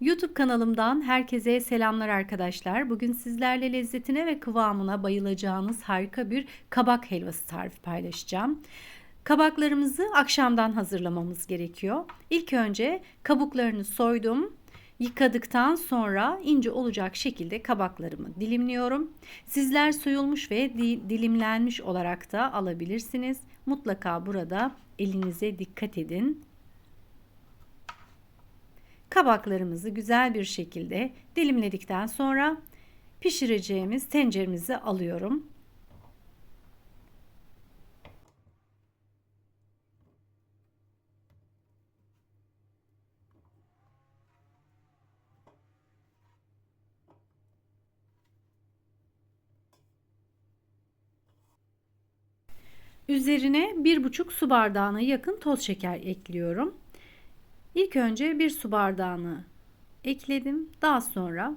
YouTube kanalımdan herkese selamlar arkadaşlar. Bugün sizlerle lezzetine ve kıvamına bayılacağınız harika bir kabak helvası tarifi paylaşacağım. Kabaklarımızı akşamdan hazırlamamız gerekiyor. İlk önce kabuklarını soydum. Yıkadıktan sonra ince olacak şekilde kabaklarımı dilimliyorum. Sizler soyulmuş ve dilimlenmiş olarak da alabilirsiniz. Mutlaka burada elinize dikkat edin. Kabaklarımızı güzel bir şekilde dilimledikten sonra pişireceğimiz tenceremizi alıyorum. Üzerine bir buçuk su bardağına yakın toz şeker ekliyorum. İlk önce bir su bardağını ekledim. Daha sonra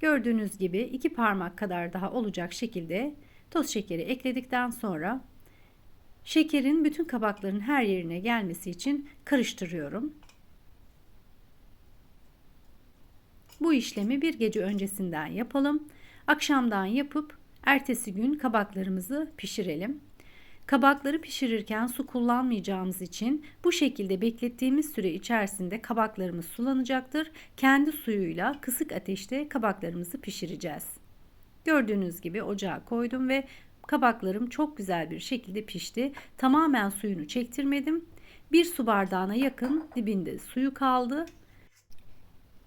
gördüğünüz gibi iki parmak kadar daha olacak şekilde toz şekeri ekledikten sonra şekerin bütün kabakların her yerine gelmesi için karıştırıyorum. Bu işlemi bir gece öncesinden yapalım. Akşamdan yapıp ertesi gün kabaklarımızı pişirelim. Kabakları pişirirken su kullanmayacağımız için bu şekilde beklettiğimiz süre içerisinde kabaklarımız sulanacaktır. Kendi suyuyla kısık ateşte kabaklarımızı pişireceğiz. Gördüğünüz gibi ocağa koydum ve kabaklarım çok güzel bir şekilde pişti. Tamamen suyunu çektirmedim. Bir su bardağına yakın dibinde suyu kaldı.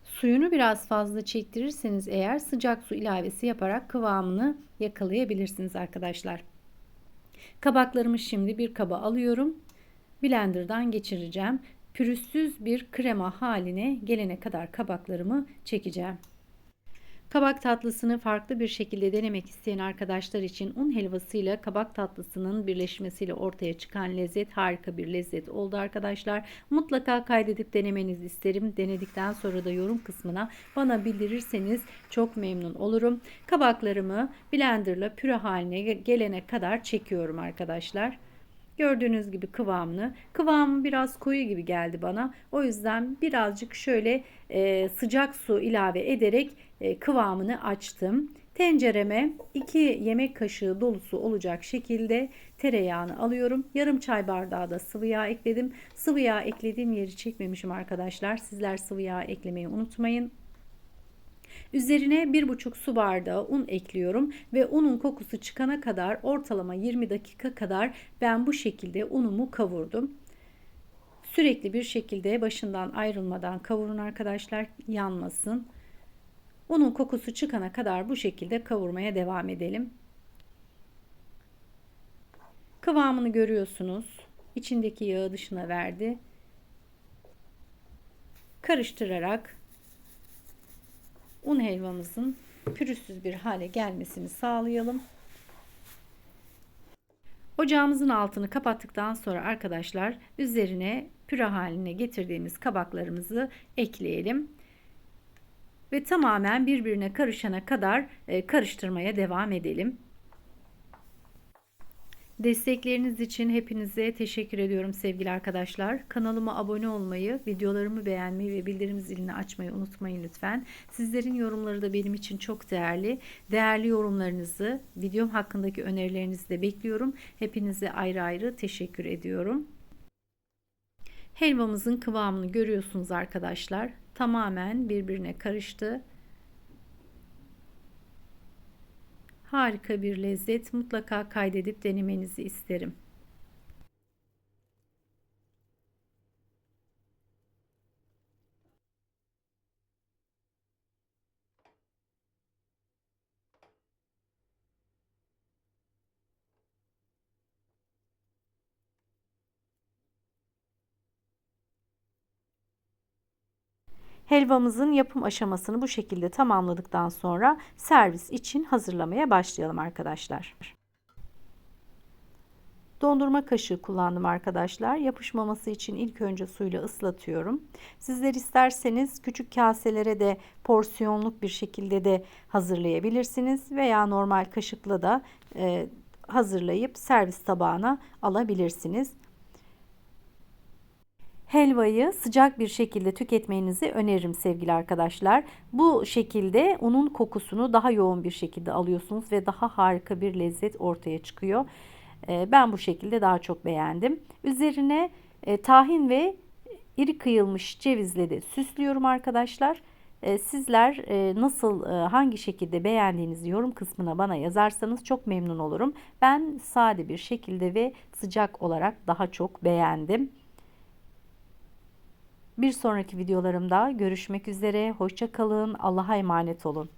Suyunu biraz fazla çektirirseniz eğer sıcak su ilavesi yaparak kıvamını yakalayabilirsiniz arkadaşlar. Kabaklarımı şimdi bir kaba alıyorum. Blender'dan geçireceğim. Pürüzsüz bir krema haline gelene kadar kabaklarımı çekeceğim. Kabak tatlısını farklı bir şekilde denemek isteyen arkadaşlar için un helvasıyla kabak tatlısının birleşmesiyle ortaya çıkan lezzet harika bir lezzet oldu arkadaşlar. Mutlaka kaydedip denemenizi isterim. Denedikten sonra da yorum kısmına bana bildirirseniz çok memnun olurum. Kabaklarımı blenderla püre haline gelene kadar çekiyorum arkadaşlar. Gördüğünüz gibi kıvamını. Kıvamı biraz koyu gibi geldi bana. O yüzden birazcık şöyle e, sıcak su ilave ederek kıvamını açtım. Tencereme 2 yemek kaşığı dolusu olacak şekilde tereyağını alıyorum. Yarım çay bardağı da sıvı yağ ekledim. Sıvı yağ eklediğim yeri çekmemişim arkadaşlar. Sizler sıvı yağ eklemeyi unutmayın. Üzerine 1,5 su bardağı un ekliyorum ve unun kokusu çıkana kadar ortalama 20 dakika kadar ben bu şekilde unumu kavurdum. Sürekli bir şekilde başından ayrılmadan kavurun arkadaşlar yanmasın. Unun kokusu çıkana kadar bu şekilde kavurmaya devam edelim. Kıvamını görüyorsunuz. İçindeki yağı dışına verdi. Karıştırarak un helvamızın pürüzsüz bir hale gelmesini sağlayalım. Ocağımızın altını kapattıktan sonra arkadaşlar üzerine püre haline getirdiğimiz kabaklarımızı ekleyelim. Ve tamamen birbirine karışana kadar e, karıştırmaya devam edelim. Destekleriniz için hepinize teşekkür ediyorum sevgili arkadaşlar. Kanalıma abone olmayı, videolarımı beğenmeyi ve bildirim zilini açmayı unutmayın lütfen. Sizlerin yorumları da benim için çok değerli. Değerli yorumlarınızı, videom hakkındaki önerilerinizi de bekliyorum. Hepinize ayrı ayrı teşekkür ediyorum. Helvamızın kıvamını görüyorsunuz arkadaşlar. Tamamen birbirine karıştı. Harika bir lezzet. Mutlaka kaydedip denemenizi isterim. Helvamızın yapım aşamasını bu şekilde tamamladıktan sonra servis için hazırlamaya başlayalım arkadaşlar. Dondurma kaşığı kullandım arkadaşlar. Yapışmaması için ilk önce suyla ıslatıyorum. Sizler isterseniz küçük kaselere de porsiyonluk bir şekilde de hazırlayabilirsiniz veya normal kaşıkla da e, hazırlayıp servis tabağına alabilirsiniz. Helvayı sıcak bir şekilde tüketmenizi öneririm sevgili arkadaşlar. Bu şekilde unun kokusunu daha yoğun bir şekilde alıyorsunuz ve daha harika bir lezzet ortaya çıkıyor. Ee, Ben bu şekilde daha çok beğendim. Üzerine e, tahin ve iri kıyılmış cevizle de süslüyorum arkadaşlar. Ee, Sizler e, nasıl e, hangi şekilde beğendiğinizi yorum kısmına bana yazarsanız çok memnun olurum. Ben sade bir şekilde ve sıcak olarak daha çok beğendim. Bir sonraki videolarımda görüşmek üzere. Hoşça kalın. Allah'a emanet olun.